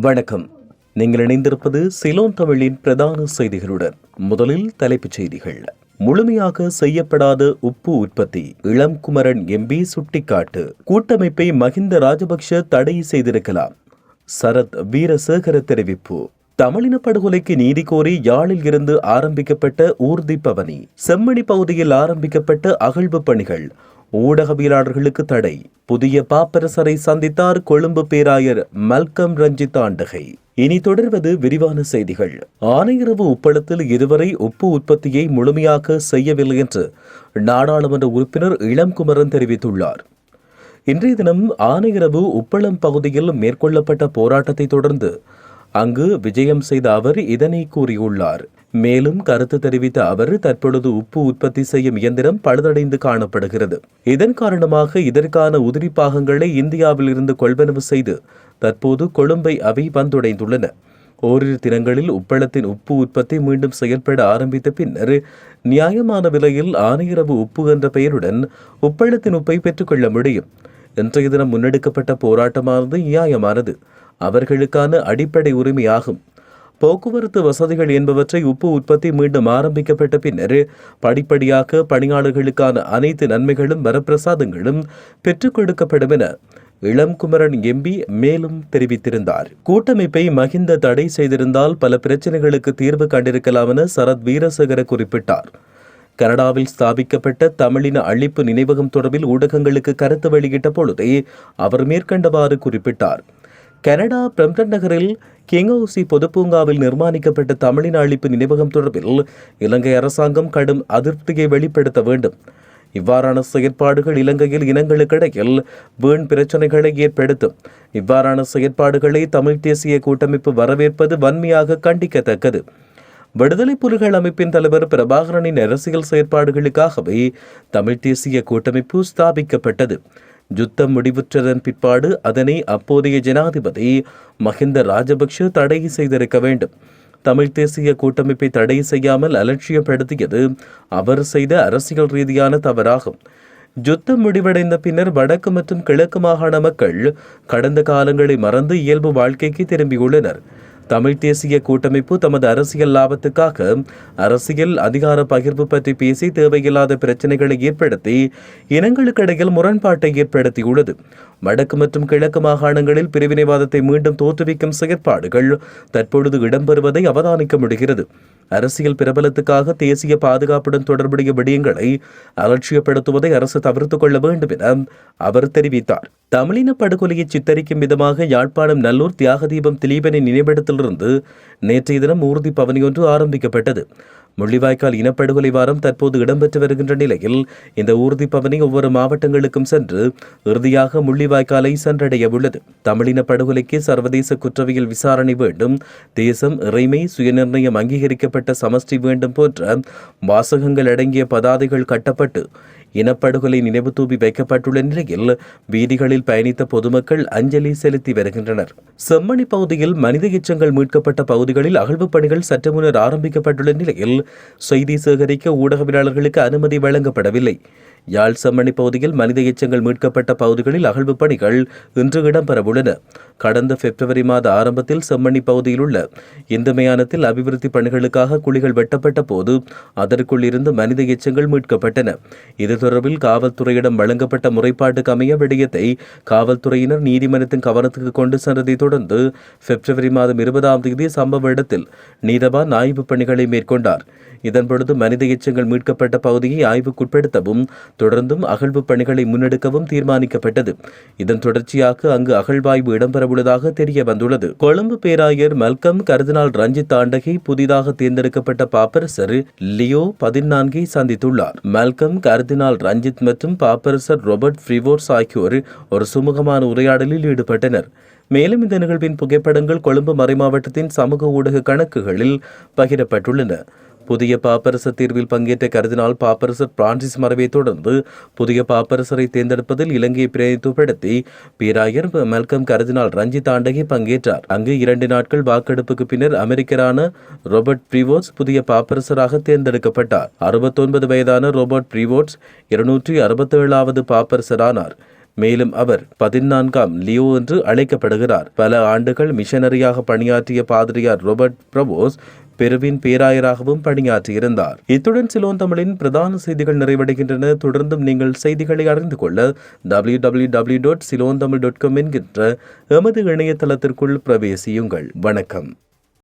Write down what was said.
வணக்கம். நீங்கள் இணைந்திருப்பது சிலோன் தமிழின் பிரதான செய்திகளுடன் முதலில் தலைப்புச் செய்திகள். முழுமையாக செய்யப்படாத உப்பு உற்பத்தி இளம் குமரன் எம்பி சுட்டிக்காட்டு கூட்டமைப்பை மஹிந்த ராஜபக்ஷ தடை செய்திருக்கலாம். சரத் வீரசேகர தெரிவிப்பு. தமிழின படுகொலைக்கு நீதி கோரி யாழில் இருந்து ஆரம்பிக்கப்பட்ட ஊர்தி பவனி செம்மணி பகுதியில் ஆரம்பிக்கப்பட்ட அகழ்வு பணிகள் ஊடகவியலாளர்களுக்கு தடை. புதிய பாப்பரசரை சந்தித்தார் கொழும்பு பேராயர் மல்கம் ரஞ்சித் ஆண்டகை. இனி தொடர்வது விரிவான செய்திகள். ஆனையிரவு உப்பளத்தில் இதுவரை உப்பு உற்பத்தியை முழுமையாக செய்யவில்லை என்று நாடாளுமன்ற உறுப்பினர் இளம்குமரன் தெரிவித்துள்ளார். இன்றைய தினம் ஆனையிறவு உப்பளம் பகுதியில் மேற்கொள்ளப்பட்ட போராட்டத்தை தொடர்ந்து அங்கு விஜயம் செய்த அவர் இதனை கூறியுள்ளார். மேலும் கருத்து தெரிவித்த அவர் தற்பொழுது உப்பு உற்பத்தி செய்யும் இயந்திரம் பழுதடைந்து காணப்படுகிறது. இதன் காரணமாக இதற்கான உதிரி பாகங்களை இந்தியாவில் இருந்து கொள்வனவு செய்து தற்போது கொழும்பை அவை வந்தடைந்துள்ளன. ஓரிரு தினங்களில் உப்பளத்தின் உப்பு உற்பத்தி மீண்டும் செயல்பட ஆரம்பித்த பின்னர் நியாயமான விலையில் ஆனையிரவு உப்பு என்ற பெயருடன் உப்பளத்தின் உப்பை பெற்றுக்கொள்ள முடியும். இன்றைய தினம் முன்னெடுக்கப்பட்ட போராட்டமானது நியாயமானது. அவர்களுக்கான அடிப்படை உரிமையாகும். போக்குவரத்து வசதிகள் என்பவற்றை உப்பு உற்பத்தி மீண்டும் ஆரம்பிக்கப்பட்ட பின்னர் படிப்படியாக பணியாளர்களுக்கான அனைத்து நன்மைகளும் வரப்பிரசாதங்களும் பெற்றுக் கொடுக்கப்படும் என இளம்குமரன் எம்பி மேலும் தெரிவித்திருந்தார். கூட்டமைப்பை மகிந்த தடை செய்திருந்தால் பல பிரச்சனைகளுக்கு தீர்வு கண்டிருக்கலாம் என சரத் வீரசேகர குறிப்பிட்டார். கனடாவில் ஸ்தாபிக்கப்பட்ட தமிழின அழிப்பு நினைவகம் தொடர்பில் ஊடகங்களுக்கு கருத்து வெளியிட்ட பொழுதே அவர் மேற்கண்டவாறு குறிப்பிட்டார். கனடா பிரம்டன் நகரில் கிங்ஹவுசி பொதுப்பூங்காவில் நிர்மாணிக்கப்பட்ட தமிழின அழிப்பு நினைவகம் தொடர்பில் இலங்கை அரசாங்கம் கடும் அதிருப்தியை வெளிப்படுத்த வேண்டும். இவ்வாறான செயற்பாடுகள் இலங்கையில் இனங்களுக்கிடையில் வீண் பிரச்சனைகளை ஏற்படுத்தும். இவ்வாறான செயற்பாடுகளை தமிழ் தேசிய கூட்டமைப்பு வரவேற்பது வன்மையாக கண்டிக்கத்தக்கது. விடுதலை புலிகள் அமைப்பின் தலைவர் பிரபாகரனின் அரசியல் செயற்பாடுகளுக்காகவே தமிழ் தேசிய கூட்டமைப்பு ஸ்தாபிக்கப்பட்டது. யுத்தம் முடிவுற்றதன் பிற்பாடு அதனை அப்போதைய ஜனாதிபதி மஹிந்த ராஜபக்ஷ தடை செய்திருக்க வேண்டும். தமிழ் தேசிய கூட்டமைப்பை தடை செய்யாமல் அலட்சியப்படுத்தியது அவர் செய்த அரசியல் ரீதியான தவறாகும். யுத்தம் முடிவடைந்த பின்னர் வடக்கு மற்றும் கிழக்கு மாகாண மக்கள் கடந்த காலங்களை மறந்து இயல்பு வாழ்க்கைக்கு திரும்பியுள்ளனர். தமிழ் தேசிய கூட்டமைப்பு தமது அரசியல் லாபத்துக்காக அரசியல் அதிகார பகிர்வு பற்றி பேசி தேவையில்லாத பிரச்சனைகளை ஏற்படுத்தி இனங்களுக்கிடையில் முரண்பாட்டை ஏற்படுத்தியுள்ளது. வடக்கு மற்றும் கிழக்கு மாகாணங்களில் பிரிவினைவாதத்தை மீண்டும் தோற்றுவிக்கும் செயற்பாடுகள் தற்பொழுது இடம்பெறுவதை அவதானிக்க முடிகிறது. அரசியல் பிரபலத்துக்காக தேசிய பாதுகாப்புடன் தொடர்புடைய விடயங்களை அலட்சியப்படுத்துவதை அரசு தவிர்த்து கொள்ள வேண்டும் என அவர் தெரிவித்தார். தமிழின படுகொலையை சித்தரிக்கும் விதமாக யாழ்ப்பாணம் நல்லூர் தியாகதீபம் திலீபனின் நினைவிடத்திலிருந்து நேற்றைய தினம் ஊர்தி பவனியொன்று ஆரம்பிக்கப்பட்டது. முள்ளிவாய்க்கால் இனப்படுகொலை வாரம் தற்போது இடம்பெற்று வருகின்ற நிலையில் இந்த ஊர்தி பவனி ஒவ்வொரு மாவட்டங்களுக்கும் சென்று இறுதியாக முள்ளிவாய்க்காலை சென்றடைய உள்ளது தமிழின படுகொலைக்கு சர்வதேச குற்றவியல் விசாரணை வேண்டும் தேசம் இறைமை சுயநிர்ணயம் அங்கீகரிக்கப்பட்ட சமஷ்டி வேண்டும் போன்ற வாசகங்கள் அடங்கிய பதாதைகள் கட்டப்பட்டு இனப்படுகொலை நினைவு தூபி வைக்கப்பட்டுள்ள நிலையில் வீதிகளில் பயணித்த பொதுமக்கள் அஞ்சலி செலுத்தி வருகின்றனர். செம்மணி பகுதியில் மனித எச்சங்கள் மீட்கப்பட்ட பகுதிகளில் அகழ்வு பணிகள் சற்று முன்னர் ஆரம்பிக்கப்பட்டுள்ள நிலையில் செய்தி சேகரிக்க ஊடகவியலாளர்களுக்கு அனுமதி வழங்கப்படவில்லை. யாழ் செம்மணி பகுதியில் மனித எச்சங்கள் மீட்கப்பட்ட பகுதிகளில் அகழ்வு பணிகள் இன்று இடம்பெறவுள்ளன. கடந்த பிப்ரவரி மாத ஆரம்பத்தில் செம்மணி பகுதியில் உள்ள இந்த மயானத்தில் அபிவிருத்தி பணிகளுக்காக குழிகள் வெட்டப்பட்ட போது அதற்குள் இருந்து மனித எச்சங்கள் மீட்கப்பட்டன. இது தொடர்பில் காவல்துறையிடம் வழங்கப்பட்ட முறைப்பாட்டுக்கு அமைய விடயத்தை காவல்துறையினர் நீதிமன்றத்தின் கவனத்துக்கு கொண்டு சென்றதை தொடர்ந்து பிப்ரவரி மாதம் இருபதாம் தேதி சம்பவ இடத்தில் நீதவான் ஆய்வு பணிகளை மேற்கொண்டார். இதன்பொழுது மனித எச்சங்கள் மீட்கப்பட்ட பகுதியை ஆய்வுக்குட்படுத்தவும் தொடர்ந்தும் அகழ்வு பணிகளை முன்னெடுக்கவும் தீர்மானிக்கப்பட்டது. இதன் தொடர்ச்சியாக அங்கு அகழ்வாய்வு இடம்பெறவுள்ளதாக தெரிய வந்துள்ளது கொழும்பு பேராயர் மல்கம் கர்தினால் ரஞ்சித் ஆண்டகை புதிதாக தேர்ந்தெடுக்கப்பட்ட பாப்பரசர் லியோ பதினான்கை சந்தித்துள்ளார். மல்கம் கர்தினால் ரஞ்சித் மற்றும் பாப்பரசர் ரொபர்ட் ஃப்ரிவோர்ஸ் ஆகியோர் ஒரு சுமூகமான உரையாடலில் ஈடுபட்டனர். மேலும் இந்த நிகழ்வின் புகைப்படங்கள் கொழும்பு மறைமாவட்டத்தின் சமூக ஊடக கணக்குகளில் பகிரப்பட்டுள்ளன. புதிய பாப்பரசர் தீர்வில் பங்கேற்ற கருதினால் பாப்பரசர் பிரான்சிஸ் மறைவை தொடர்ந்து புதிய பாப்பரசரை தேர்ந்தெடுப்பதில் இலங்கையை பிரதிநிதித்துவப்படுத்தி பேராயர் மெல்கம் கருதினால் ரஞ்சித் ஆண்டகை பங்கேற்றார். அங்கு இரண்டு நாட்கள் வாக்கெடுப்புக்கு பின்னர் அமெரிக்கரான ரோபர்ட் பிரிவோட்ஸ் புதிய பாப்பரசராக தேர்ந்தெடுக்கப்பட்டார். அறுபத்தொன்பது வயதான ரோபர்ட் பிரிவோட்ஸ் இருநூற்றி அறுபத்தேழாவது பாப்பரசரானார். மேலும் அவர் பதினான்காம் லியோ என்று அழைக்கப்படுகிறார். பல ஆண்டுகள் மிஷனரியாக பணியாற்றிய பாதிரியார் ரோபர்ட் பிரபோஸ் பெருவின் பேராயராகவும் பணியாற்றியிருந்தார். இத்துடன் சிலோன் தமிழின் பிரதான செய்திகள் நிறைவடைகின்றன. தொடர்ந்தும் நீங்கள் செய்திகளை அறிந்து கொள்ள W W W dot Ceylon Tamil dot com என்கின்ற எமது இணையதளத்திற்குள் பிரவேசியுங்கள். வணக்கம்.